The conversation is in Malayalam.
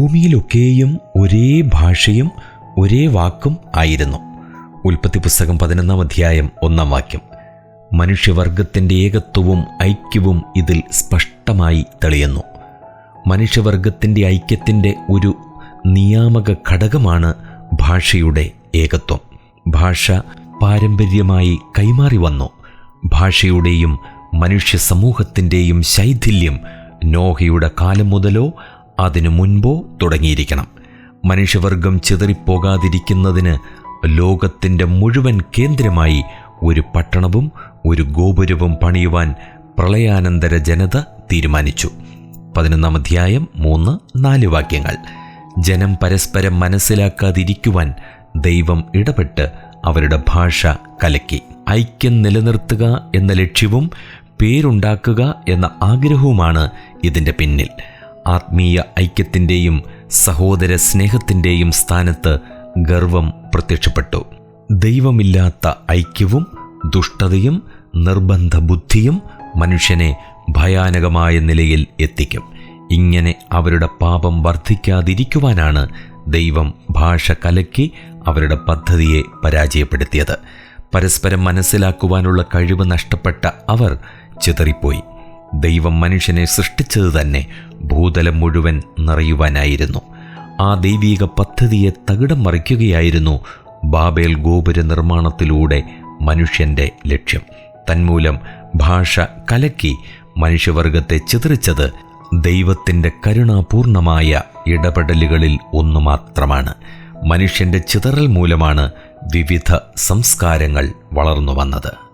ഭൂമിയിലൊക്കെയും ഒരേ ഭാഷയും ഒരേ വാക്കും ആയിരുന്നു. ഉൽപ്പത്തി പുസ്തകം പതിനൊന്നാം അധ്യായം ഒന്നാം വാക്യം. മനുഷ്യവർഗത്തിന്റെ ഏകത്വവും ഐക്യവും ഇതിൽ സ്പഷ്ടമായി തെളിയുന്നു. മനുഷ്യവർഗത്തിന്റെ ഐക്യത്തിന്റെ ഒരു നിയാമക ഘടകമാണ് ഭാഷയുടെ ഏകത്വം. ഭാഷ പാരമ്പര്യമായി കൈമാറി വന്നു. ഭാഷയുടെയും മനുഷ്യ സമൂഹത്തിന്റെയും ശൈഥില്യം നോഹയുടെ കാലം മുതലോ അതിനു മുൻപോ തുടങ്ങിയിരിക്കണം. മനുഷ്യവർഗം ചിതറിപ്പോകാതിരിക്കുന്നതിന് ലോകത്തിന്റെ മുഴുവൻ കേന്ദ്രമായി ഒരു പട്ടണവും ഒരു ഗോപുരവും പണിയുവാൻ പ്രളയാനന്തര ജനത തീരുമാനിച്ചു. പതിനൊന്നാം അധ്യായം മൂന്ന് നാല് വാക്യങ്ങൾ. ജനം പരസ്പരം മനസ്സിലാക്കാതിരിക്കുവാൻ ദൈവം ഇടപെട്ട് അവരുടെ ഭാഷ കലക്കി. ഐക്യം നിലനിർത്തുക എന്ന ലക്ഷ്യവും പേരുണ്ടാക്കുക എന്ന ആഗ്രഹവുമാണ് ഇതിന്റെ പിന്നിൽ. ആത്മീയ ഐക്യത്തിന്റെയും സഹോദര സ്നേഹത്തിന്റെയും സ്ഥാനത്ത് ഗർവം പ്രത്യക്ഷപ്പെട്ടു. ദൈവമില്ലാത്ത ഐക്യവും ദുഷ്ടതയും നിർബന്ധ ബുദ്ധിയും മനുഷ്യനെ ഭയാനകമായ നിലയിൽ എത്തിക്കും. ഇങ്ങനെ അവരുടെ പാപം വർദ്ധിക്കാതിരിക്കുവാനാണ് ദൈവം ഭാഷ കലക്കി അവരുടെ പദ്ധതിയെ പരാജയപ്പെടുത്തിയത്. പരസ്പരം മനസ്സിലാക്കുവാനുള്ള കഴിവ് നഷ്ടപ്പെട്ട അവർ ചിതറിപ്പോയി. ദൈവം മനുഷ്യനെ സൃഷ്ടിച്ചത് തന്നെ ഭൂതലം മുഴുവൻ നിറയുവാനായിരുന്നു. ആ ദൈവീക പദ്ധതിയെ തകിടം മറിക്കുകയായിരുന്നു ബാബേൽ ഗോപുര നിർമ്മാണത്തിലൂടെ മനുഷ്യന്റെ ലക്ഷ്യം. തന്മൂലം ഭാഷ കലക്കി മനുഷ്യവർഗത്തെ ചിതറിച്ചത് ദൈവത്തിന്റെ കരുണാപൂർണമായ ഇടപെടലുകളിൽ ഒന്നു മാത്രമാണ്. മനുഷ്യന്റെ ചിതറൽ മൂലമാണ് വിവിധ സംസ്കാരങ്ങൾ വളർന്നു വന്നത്